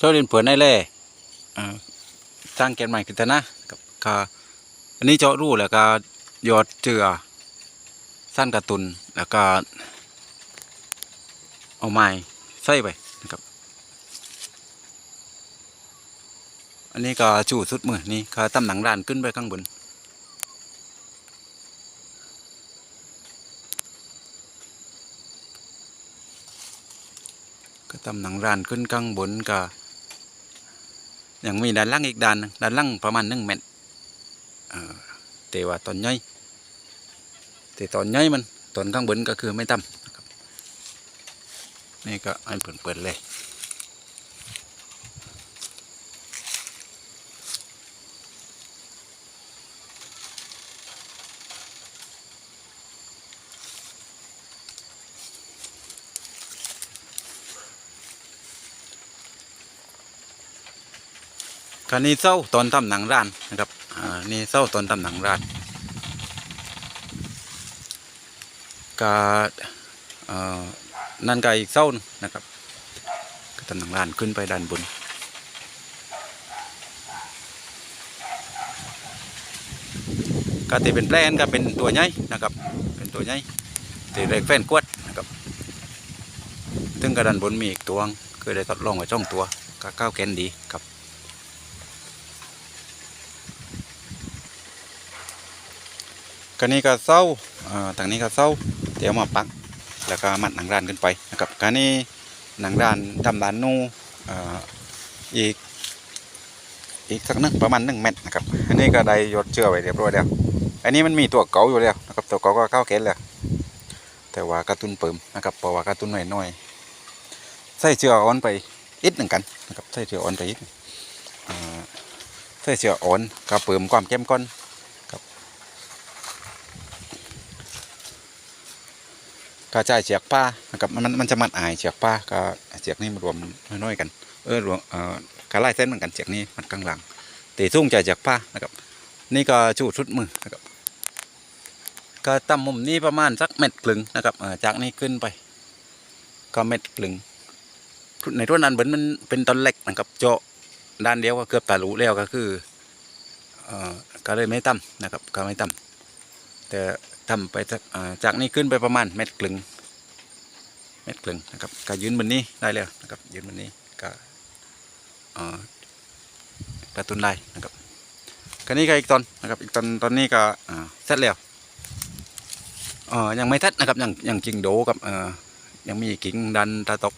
เจ้าเรียนเผื่อในแร่เอ่อสร้างแกนใหม่ขึ้นนะกับก็อันนี้เจาะรูแล้วก็หยอดเจือสั้นกระตุนแล้วก็เอาไม้ใส่ไปนะครับอันนี้ก็จูสุดมือนี่ก็ตำหนังร้านขึ้นไปข้างบนก็ตำหนังร้านขึ้นข้างบนก็ ยังมีด้านล่างอีกด้านด้านล่างประมาณหนึ่งเมตรแต่ว่าตอนย่อยแต่ตอนย่อยมันตอนข้างบนก็คือไม่ต่ำนี่ก็ให้เปิดเลย คันนี้เศร้าตอนทำหนังร้านนะครับอ่านี่เศร้าตอนทำหนังร้านกาเอ่อนั่นก็อีกเศร้านะครับก็ทำหนังร้านขึ้นไปด้านบนก็ตีเป็นแปลนก็เป็นตัวใหญ่นะครับ เป็นตัวใหญ่ตีเล็กแฟนกวดนะครับซึ่งกระดานบนมีอีกตัวคือได้ทดลองไว้ช่องตัวก็ก้าวแกนดีครับ กันนี้ก็เศร้าอ่าทางนี้ก็เศร้าเดี๋ยวมาปัก แล้วก็มัดหนังร้านขึ้นไปนะครับการนี้หนังร้านทำร้านนูอ่าอีกอีกสักนึงประมาณหนึ่งเมตรนะครับ อันนี้ก็ได้ยดเชือกไว้เรียบร้อยแล้ว อันนี้มันมีตัวเก๋าอยู่แล้วนะครับ ตัวเก๋าก็เข้าเกณฑ์แล้ว แต่ว่าการะตุนเปิมนะครับเพราะว่าการะตุนหน่อยหน้อยใส่เชือกอ่อนไปอีกหนึ่งกันนะครับ ใส่เชือกอ่อนไปอีกอ่าใส่เชือกอ่อนก็เปิมความเข้มข้น กระจายเชือกผ้านะครับมันมันจะมัดอายเชือกผ้าก็เชือกนี่มารวมน้อยๆกันเออรวมเอ่อกระไล่เส้นเหมือนกันเชือกนี้มันกลางหลังตีสุ่งใจเชือกผ้านะครับ นี่ก็ชูชุดมือนะครับก็ตั้มมุมนี้ประมาณสักเม็ดกลึงนะครับจากนี้ขึ้นไป ก็เม็ดกลึงในรุ่นนั้นเหมือนมันเป็นตอนเล็กนะครับเจาะด้านเดียวก็เกือบตาลุแล้วก็คือเอ่อก็เลยไม่ตั้มนะครับก็ไม่ตั้มแต่ ทำไปจากนี้ขึ้นไปประมาณเม็ดกลึงเม็ดกลึงนะครับก็ยืนบนนี้ได้แล้วนะครับยืนบนนี้ก็อ่ากระตุนได้นะครับก็นี้ก็อีกตอนนะครับอีกตอนตอนนี้ก็อ่าเสร็จแล้วอ่ายังไม่เสร็จนะครับยังยังกิ่งโดกับอ่อยังมีกิ่งดันตาตก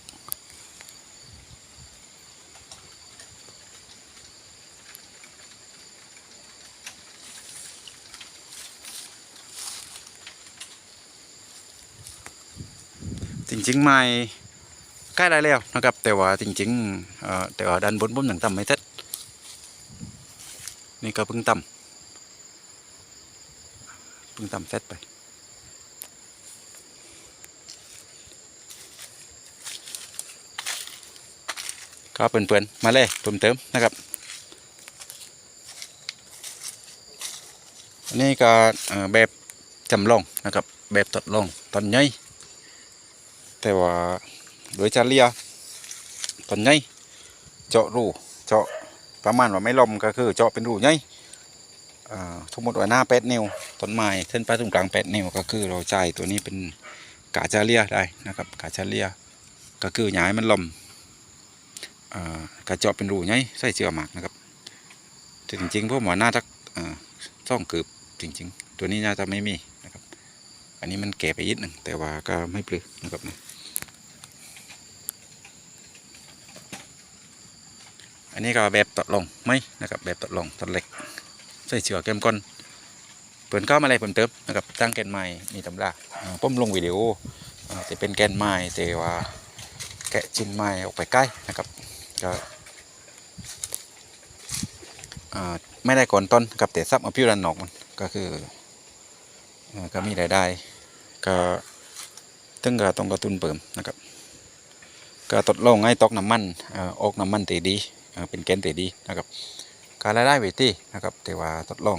จริงๆไม่ใกล้ได้แล้วนะครับ แต่ว่าจริงๆแต่ว่าด้านบนผมยังทำไม่เสร็จนี่ก็เพิ่งทำเพิ่งทำเสร็จไปก็เปื่อนๆมาเลยเติมเติมนะครับนนี้ก็แบบจำลองนะครับ แบบทดลองตอนใหญ่ แต่ว่าโดยเลียตอนใหญ่เจาะรูเจาะประมาณว่าไม่ลมก็คือเจาะเป็นรูใหญ่อ่าสมมติว่าหน้าแปดนิ้วต้นไม้เส้นปลายตรงกลางแปดนิ้วก็คือเราใจตัวนี้เป็นกาเลียได้นะครับกาเลียก็คือย้ายมันลมกระเจาะเป็นรูไงใส่เชือกหมากนะครับจริงๆพวกหมอหน้าทักอ่าซ่องเกือบจริง ๆ ตัวนี้น่าจะไม่มีนะครับ อันนี้มันแก่ไปยิดหนึ่งแต่ว่าก็ไม่เปลือนะครับนะ อันนี้ก็แบบตัดลงไหมนะครับแบบตัดลงตัดเหล็ก ใส่เชือกแกมก้อนเปิดเข้ามาอะไรเพิ่มเติมนะครับตั้งแกนไม้มีตำราอ่มลงวิดีโออ่าจะเป็นแกนไม้แต่ว่าแกะชิ้นไม้ออกไปใกล้นะครับก็ไม่ได้ก่อนต้นกับแต่ซับเอาพิวดันนอกมันก็คือก็มีรายได้ก็ตึงก็ต้องกระตุ้นเปิมนะครับก็ตดลงให้ตอกน้ำมันออกน้ำมันตีดี เป็นแกนเตดีนะครับการรายได้เวทีนะครับแต่ว่าทดลอง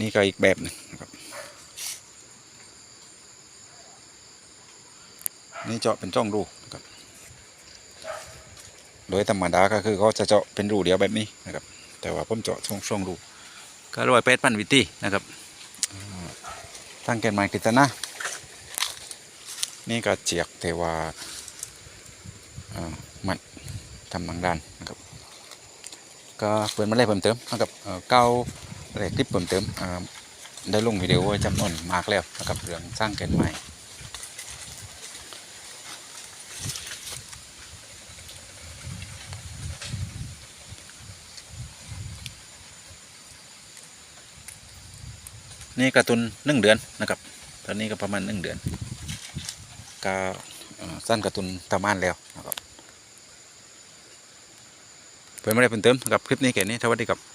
นี่ก็อีกแบบหนึงนะครับนี่เจาะเป็นช่องรูนะครับโดยธรรมดาก็คือเขาจะเจาะเป็นรูเดียวแบบนี้นะครับ แต่ว่าผมเจาะช่องช่องรูก็ร้อยแปดพันวิธีนะครับตั้งแกนไม้กฤษณะนี่ก็เจียกเทวาอ่ามัด ทำบางด้านนะครับก็เปิดมาเลยเพิ่มเติมนะครับเก้าอะไรคลิปเพิ่มเติมได้ลงวิดีโอไว้จำนวนมากแล้วนะครับเรื่องสร้างแกนไม้นี่กร์ตูนหนึ่งเดือนนะครับ ตอนนี้ก็ประมาณหนึ่งเดือน ก็สั้นกร์ตูนตามานแล้วนะครับ เพื่อนไม่ได้เพิ่มเติมกับคลิปนี้แค่นี้สวัสดีครับ